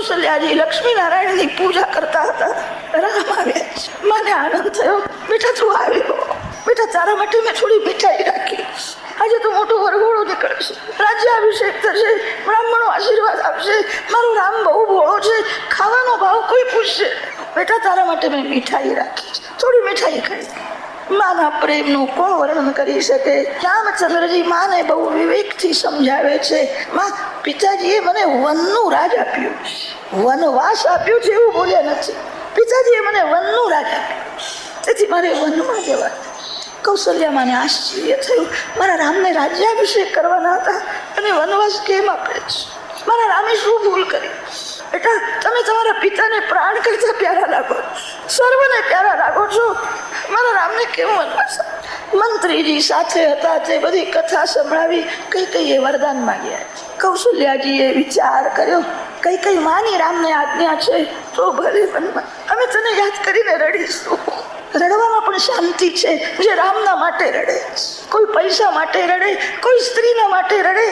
કૌશલ્યાજી લક્ષ્મી નારાયણની પૂજા કરતા હતા. રામ આવ્યા છે. મને આનંદ થયો. બેટા, તું આવ્યો. બેટા, તારા માટે મેં થોડી મીઠાઈ રાખી. આજે તો મોટો વરઘોડો નીકળશે. રાજ્યાભિષેક થશે, બ્રાહ્મણો આશીર્વાદ આપશે, મારો રામ બહુ ભોળો છે, ખાવાનો ભાવ કોઈ પૂછશે. બેટા, તારા માટે મેં મીઠાઈ રાખી. થોડી મીઠાઈ ખાઈ. માના પ્રેમનું કોણ વર્ણન કરી શકે? રામચંદ્રજી માને બહુ વિવેકથી સમજાવે છે. માં પિતાજીએ મને વનનું રાજ આપ્યું. વનવાસ આપ્યું છે એવું બોલ્યા નથી. પિતાજીએ મને વનનું રાજ આપ્યું. તેથી મારે વનમાં જવા કૌશલ્યા મને આશ્ચર્ય થયું. મારા રામને રાજ્યાભિષેક કરવાના હતા અને વનવાસ કેમ આપે છે? મારા રામે શું ભૂલ કરી? બેટા, તમે તમારા પિતાને પ્રાણ કરતા પ્યારા લાગો સર્વને પ્યારા લાગો છો. મારા રામને કેમ વનવાસ? મંત્રીજી સાથે હતા તે બધી કથા સંભળાવી કઈ કઈ એ વરદાન માંગ્યા. કૌશલ્યાજીએ વિચાર કર્યો, કઈ કઈ માની રામને આજ્ઞા છે? તો ભલે મનમાં, અમે તને યાદ કરીને રડીશું. રડવામાં પણ શાંતિ છે, જે રામના માટે રડે કોઈ પૈસા માટે રડે, કોઈ સ્ત્રીના માટે રડે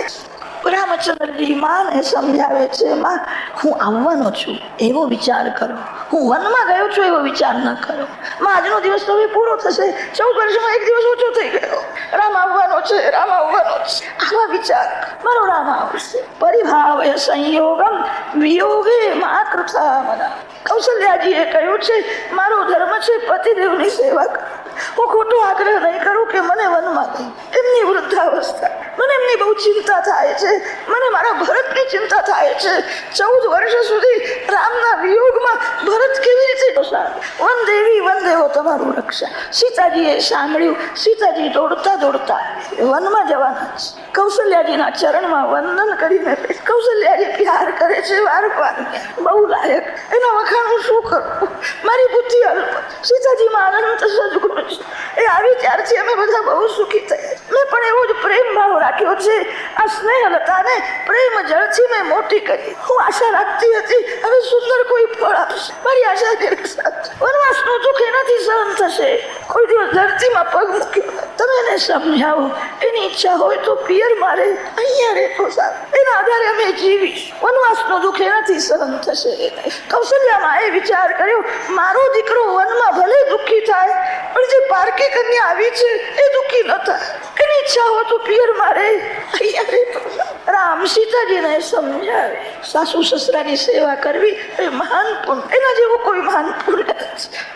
રામચંદ્રજી માને સમજાવે છે માં હું આવવાનો છું, એવો વિચાર કરો. હું વનમાં ગયો છું, એવો વિચાર ન કરો. માં, આજનો દિવસ તો પૂરો થશે. ચૌદ વર્ષમાં એક દિવસ ઓછો થઈ ગયો. રામ આવવાનો છે, રામ આવવાનો છે. આવા વિચાર મારો રામ આવશે. પરિભાવય સંયોગમ વિયોગે મા કૃથા મના કૌશલ્યાજીએ કહ્યું છે, મારો ધર્મ છે પતિદેવની સેવા કરવી. હું ખોટો આગ્રહ નહીં કરું કે મને વનમાં ગઈ એમની વૃદ્ધાવસ્થા. મને બહુ ચિંતા થાય છે. મને મારા ભરતની ચિંતા થાય છે. ચૌદ વર્ષ સુધી રામના વિયોગમાં ભરત કેવી રીતે વન દેવી, વન દેવો, તમારું રક્ષા. સીતાજીએ સાંભળ્યું. સીતાજી દોડતા દોડતા વનમાં જવાના છે. કૌશલ્યાજીના ચરણમાં વંદન કરીને કૌશલ્યાજી પ્યાર કરે છે વારંવાર. બહુ લાયક. એના વખાણ હું શું કરું? મારી બુદ્ધિ અલ્પ સીતાજીમાં અનંત સદગુણ છે. એ આવી ત્યારથી અમે બધા બહુ સુખી થયા. મેં પણ એવો જ પ્રેમ ભાવ રાખ્યો છે. આ સ્નેહલતાને પ્રેમ જળથી મેં મોટી કરી. હું આશા રાખતી હતી, હવે સુંદર કોઈ ફળ આપશે. મારી આશા વનવાસનું દુઃખ એનાથી સહન થશે. કોઈ દિવસ ધરતીમાં પગ મૂક્યો તમે સમજાવો. એની ઈચ્છા હોય તો પિયર મારે અહીંયા રહેતો સારું એના આધારે અમે જીવીશ. વનવાસનો દુઃખ એનાથી સહન થશે કૌશલ્યામાં એ વિચાર કર્યો, મારો દીકરો વનમાં ભલે દુઃખી થાય, પણ જે પારકી કન્યા આવી છે, એ દુઃખી ન થાય. એની ઈચ્છા હોય તો પિયર મારે અહીંયા રહેતો. રામ સીતાજીને સમજાવે. સાસુ સસરાની સેવા કરવી એ મહાન પુણ્ય. એના જેવું કોઈ મહાન પુણ્ય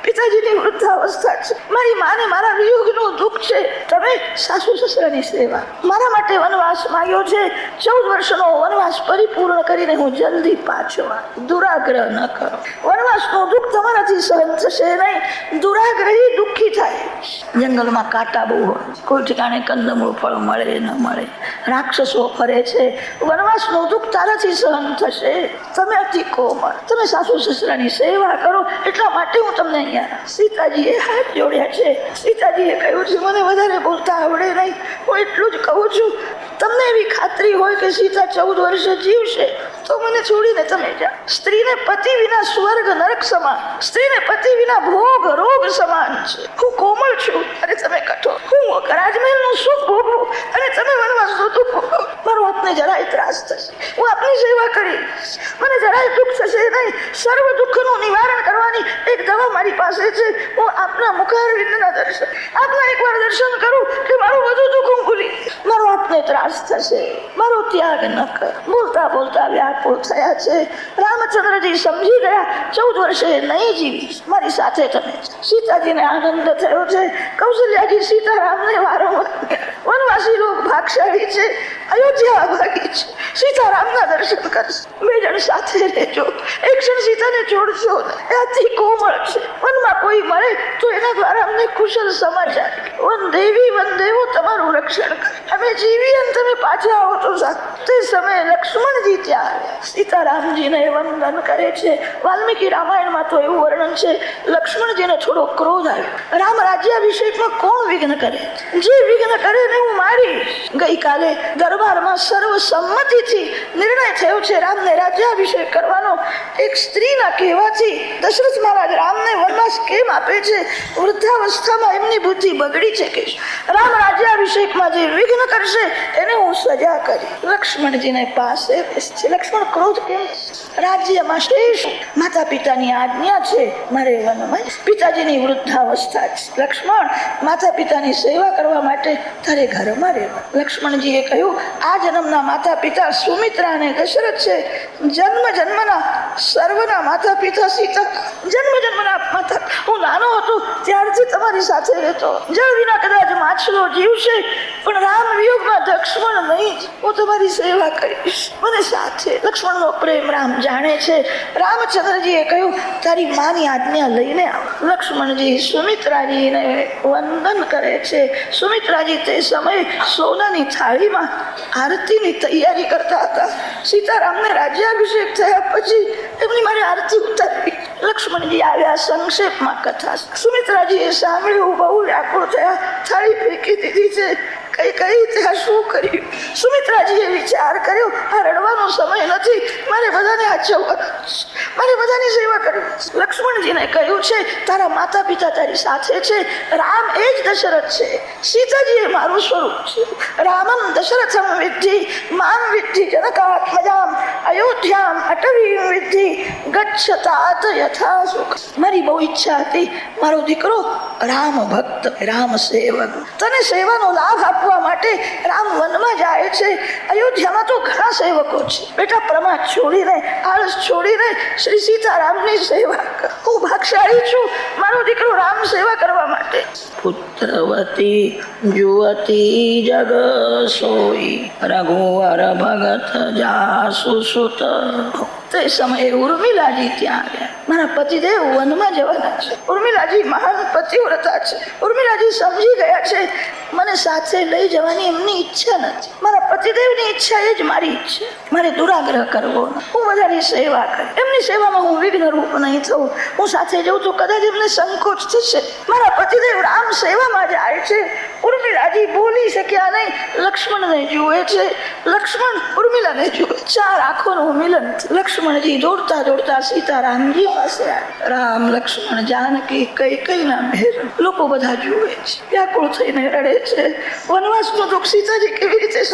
પિતાજીની વૃદ્ધાવસ્થા છે. મારી માને મારા વિયોગનું દુઃખ છે. તમે સાસુ સસરાની સેવા. મારા માટે વનવાસ માંગ્યો છે. ચૌદ વર્ષનો વનવાસ પરિપૂર્ણ કરીને હું જલ્દી પાછો દુરાગ્રહ ન કરો. વનવાસનું દુઃખ તમારાથી સહન થશે નહીં. દુરાગ્રહી દુઃખી થાય. જંગલમાં કાંટા બહુ હોય કોઈ ઠેકાણે કંદમૂળ ફળ મળે, ન મળે. રાક્ષસો ફરે છે. વનવાસનું દુઃખ તારાથી સહન થશે. તમે અતિ કોમળ. તમે સાસુ સસરાની સેવા કરો. એટલા માટે હું તમને અહીંયા સીતાજીએ હાથ જોડ્યા છે. સીતાજીએ કહ્યું છે, મને વધારે બોલતા આવડે નહીં. હું એટલું જ કહું છું. તમને એવી ખાતરી હોય કે સીતા ચૌદ વર્ષ જીવશે. તો મને છોડીને તમે જા. સ્ત્રીને પતિ વિના સ્વર્ગ નરક સમાન. સ્ત્રીને પતિ વિના ભોગ રોગ સમાન છે. હું કોમળ છું અને તમે કઠોર. હું રાજમહેલનું સુખ ભોગવું અને તમે વનવાસનું દુઃખ ભોગવો. મારો આપને જરાય ત્રાસ થશે. હું આપની સેવા કરીશ. મને જરાય દુઃખ થશે નહીં. સર્વ દુઃખનું નિવારણ કરવાની એક દવા મારી પાસે છે. હું આપના મુખારવિંદના દર્શન આપના એકવાર દર્શન કરું કે મારું બધું દુઃખ હું ભૂલી જઈશ. મારો આપને ત્રાસ થશે. મારો ત્યાગ ન કર. બોલતા બોલતા વ્યાકુળ થયા છે. રામચંદ્રજી સમજી ગયા. ચૌદ વર્ષે નહીં જીવીશ. મારી સાથે તમે સીતાજીને આનંદ થયો છે. કૌશલ્યાજી સીતારામને વારંવાર વનવાસી લોક ભાગશાળી છે. અયોધ્યા ભાગી છે. સીતારામના દર્શન કરશે. બે જણ સાથે રહેજો. એક ક્ષણ સીતાને જોડશો એ અતિ કોમળ છે. વનમાં કોઈ મળે તો એના દ્વારા અમને કુશલ સમાચાર. વન દેવી વન દેવો તમારું રક્ષણ કરે. અમે જીવી અને તમે પાછા આવો તો સારું. તે સમયે લક્ષ્મણજી ત્યાં આવ્યા. સીતારામજીને વંદન કરે છે. વાલ્મીકી રામાયણમાં તો એવું વર્ણન છે, લક્ષ્મણજીને થોડો ક્રોધ આવ્યો. રામ રાજ્યાભિષેકમાં કોણ વિઘ્ન કરે? જે વિઘ્ન કરે ને હું મારી ગઈકાલે દરબારમાં સર્વસંમતિથી નિર્ણય થયો છે રામને રાજ્યાભિષેક કરવાનો. એક સ્ત્રીના કહેવાથી દશરથ મહારાજ રામને વનવાસ કેમ આપે છે? વૃદ્ધાવસ્થામાં એમની બુદ્ધિ બગડી છે કે રામ રાજ્યાભિષેકમાં જે વિઘ્ન કરશે, એને હું સજા કરી. લક્ષ્મણ લક્ષ્મણજીને પાસે છે લક્ષ્મણ ક્રોધ કેમ રાજ્યમાં શ્રેષ્ઠ માતા પિતાની આજ્ઞા છે. મારે વનમાં પિતાજીની વૃદ્ધાવસ્થા છે. લક્ષ્મણ માતા પિતાની સેવા કરવા માટે તારે ઘરમાં રહેવા. લક્ષ્મણજીએ કહ્યું, આ જન્મના માતા પિતા સુમિત્રા અને દશરથ છે. જન્મ જન્મના સર્વના માતા પિતા સીતા. જન્મ જન્મના માતા હું નાનો હતો, ત્યારથી તમારી સાથે રહેતો. જળ વિના કદાચ માછલો જીવશે, પણ રામ વિયોગમાં લક્ષ્મણ નહીં. હું તમારી સેવા કરીશ. મને સાથે લક્ષ્મણનો પ્રેમ રામ જાણે છે. રામચંદ્રજીએ કહ્યું, તારી માની આજ્ઞા લઈને આવ. લક્ષ્મણજી સુમિત્રાજીને વંદન કરે છે. સુમિત્રાજી તે સમયે સોનાની થાળીમાં આરતીની તૈયારી કરતા હતા. સીતારામને રાજ્યાભિષેક થયા પછી એમની મારે આરતી ઉતારવી. લક્ષ્મણજી આવ્યા સંક્ષેપમાં કથા. સુમિત્રાજીએ સાંભળ્યું, બહુ વ્યાકુળ થયા. થાળી ફેંકી દીધી છે. કઈ કઈ ત્યાં શું કર્યું? સુમિત્રાજીએ વિચાર કર્યો, આ રડવાનો સમય નથી. મારે બધાને આચવવા મારે બધાની સેવા કરવી. લક્ષ્મણજીને કહ્યું છે, તારા માતા પિતા તારી સાથે છે. રામ એ જ દશરથ છે. સીતાજી મારું સ્વરૂપ છે રામમ દશરથમ વિદ્ધિ મામ વિદ્ધિ જનકાત્મજામ અયોધ્યામ અટવી વિદ્ધિ ગચ્છતાત યથા સુખ મારી બહુ ઈચ્છા હતી મારો દીકરો રામ ભક્ત રામ સેવક તને સેવાનો લાભ આપવા માટે રામ વનમાં જાય છે અયોધ્યામાં તો ઘણા સેવકો છે બેટા પ્રમાદ છોડીને આળસ છોડીને શ્રી સીતારામની સેવા હું ભાગશાળી છું મારો દીકરો રામ સેવા કરવા માટે પુત્રવતી જુવતી જગ સોઈ. રઘુવર ભગત જાસુ સુત. તે સમયે ઉર્મિલાજી ત્યાં આવ્યા મારા પતિદેવ વનમાં જવાના છે. ઉર્મિલાજી મહાન પતિવ્રતા છે. ઉર્મિલાજી સમજી ગયા છે. મને સાથે લઈ જવાની એમની ઈચ્છા નથી. મારા પતિદેવની ઈચ્છા એ જ મારી ઈચ્છા. મારે દુરાગ્રહ કરવો. હું બધાની સેવા કરું. એમની સેવામાં હું વિઘ્ન રૂપ નહીં થઉં. હું સાથે જઉં તો કદાચ એમને સંકોચ થશે. મારા પતિદેવ રામ સેવામાં જાય છે. ઉર્મિલાજી બોલી શક્યા નહીં, લક્ષ્મણને જુએ છે. લક્ષ્મણ ઉર્મિલાને જુએ. ચાર આંખોનું મિલન. લક્ષ્મણજી દોડતા દોડતા સીતારામજી પાસે રામ લક્ષ્મણ જાનકી કઈ કઈ ના મેર. લોકો બધા જુએ છે. વ્યાકુળ થઈને રડે છે. વનવાસનું દુઃખ સીતાજી કેવી રીતે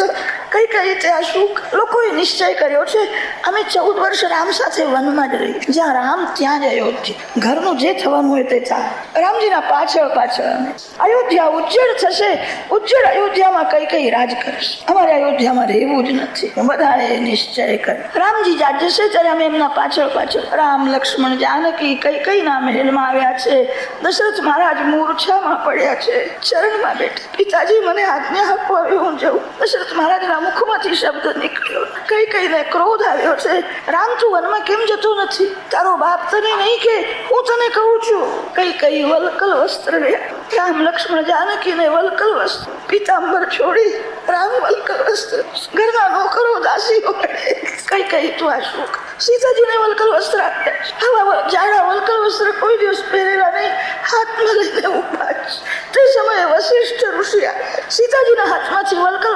કઈ કઈ રીતે આ સુખ લોકોએ નિશ્ચય કર્યો છે? અમે ચૌદ વર્ષ રામ સાથે વનમાં જ રહી. જ્યાં રામ ત્યાં જ અયોધ્યા. ઘરનું જે થવાનું હોય તે થાય રામજીના પાછળ પાછળ અમે. અયોધ્યા ઉજ્જળ થશે. ઉજ્જળ અયોધ્યામાં કઈ કઈ રાજ કરશે? અમારે અયોધ્યામાં રહેવું જ નથી. બધાએ નિશ્ચય કર્યો. રામજી જ્યાં જશે ત્યારે અમે એમના પાછળ પાછળ. રામ, લક્ષ્મણ, જાનકી કઈ કઈ ના મહેલમાં આવ્યા છે. દશરથ મહારાજ મૂર્છામાં પડ્યા છે. ચરણમાં બેઠા. પિતાજી, મને આજ્ઞા આપો હું જઉં. દશરથ મહારાજના મુખમાંથી શબ્દ નીકળ્યો. કઈ કઈને ક્રોધ આવ્યો છે? રામ તું વનમાં કેમ જતો નથી? તારો બાપ તને નહીં કે, હું તને કહું છું. કઈ કઈ વલકલ વસ્ત્ર રહ્યા રામ લક્ષ્મણ જાનકીને વલકલ વસ્ત્ર પિતાંબર છોડી રામ વલકલ વસ્ત્ર ઘરના નોકરો દાસીઓ કઈ કઈ તું આ શું સીતાજીને વલકલ વસ્ત્ર આવા જાડા વલકલ વસ્ત્ર કોઈ દિવસ પહેરેલા નહીં. હાથમાં લઈને ઊભા તે સમયે વશિષ્ઠ ઋષિ આવ્યા.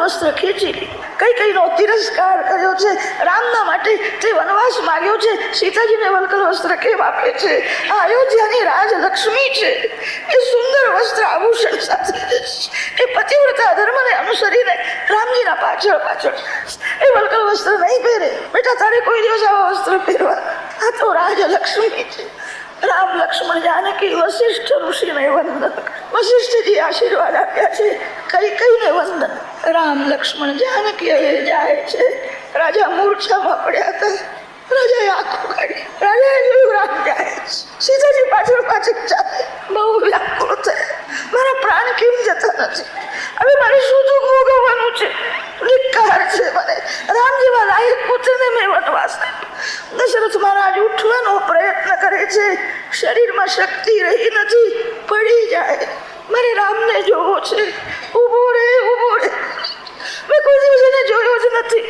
વસ્ત્ર ખેંચી લીધું. કઈ કઈનો તિરસ્કાર કર્યો છે. રામના માટે તે વનવાસ માગ્યો છે, સીતાજીને વલકલ વસ્ત્ર કેમ આપે છે? આ અયોધ્યાની રાજલક્ષ્મી છે. એ સુંદર વસ્ત્ર આભૂષણ સાથે એ પતિવ્રતા ધર્મને અનુસરીને રામજીના પાછળ પાછળ એ વલકલ વસ્ત્ર નહીં પહેરે. બેટા, તારે કોઈ દિવસ આવા વસ્ત્ર પહેરવા? આ તો રાજલક્ષ્મી છે. રામ લક્ષ્મણ જાનકી વશિષ્ઠ ઋષિને વંદન. વશિષ્ઠજી આશીર્વાદ આપ્યા છે. કઈ કઈને વંદન. રામ લક્ષ્મણ જાનકી હવે જાય છે. રાજા મૂર્છામાં પડ્યા હતા. રાજાએ આંખો કાઢી. રાજાએ જોયું, રામ જાય. સીતાજી પાછળ પાછળ ચાલે બહુ વ્યાકુળ થયા મારા પ્રાણ કેમ જતા નથી? હવે મારે શું દુઃખ ભોગવવાનું છે? ધિક્કાર છે મને. રામ જેવા લાયક પુત્રને મેં વનવાસ. દશરથ મહારાજ ઉઠવાનો પ્રયત્ન કરે છે. શરીરમાં શક્તિ રહી નથી. પડી જાય. મારે રામને જોવો છે. ઊભો રે, ઊભો મેં કોઈ દિવસ એને જોયો જ નથી.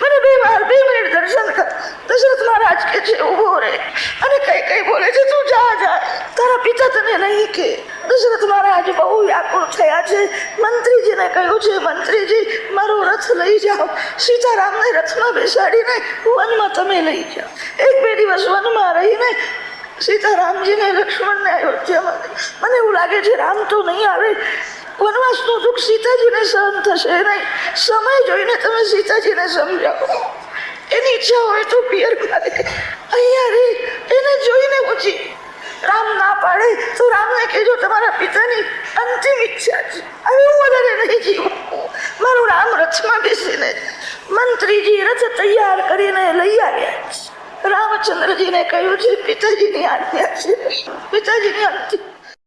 મને બે વાર, બે મિનિટ દર્શન કર, દશરથ મહારાજ કે છે ઊભો રે. અને કઈ કઈ બોલે છે, તું જા જા. તારા પિતા તને નહીં કે. દશરથ મહારાજ બહુ વ્યાકુળ થયા છે. મંત્રીજીને કહ્યું છે, મંત્રીજી, મારો રથ લઈ જાઓ. સીતારામને રથમાં બેસાડીને વનમાં તમે લઈ જાઓ. એક બે દિવસ વનમાં રહીને સીતારામજીને લક્ષ્મણને અયોધ્યામાં મને એવું લાગે છે, રામ તો નહીં આવે વનવાસનું દુઃખ સીતાજીને સહન થશે નહીં સમય જોઈને તમે સીતાજીને સમજાવો એની ઈચ્છા હોય તો પિયર કરે અહીંયા રે એને જોઈને પૂછી રામ ના પાડે તો રામને કહેજો તમારા પિતાની અંતિમ ઈચ્છા છે હવે હું વધારે નહીં જીવું મારું રામ રથમાં બેસીને મંત્રીજી રથ તૈયાર કરીને લઈ આવ્યા રામચંદ્રજીને કહ્યું છે પિતાજીની આજ્ઞા છે પિતાજીની અંતિમ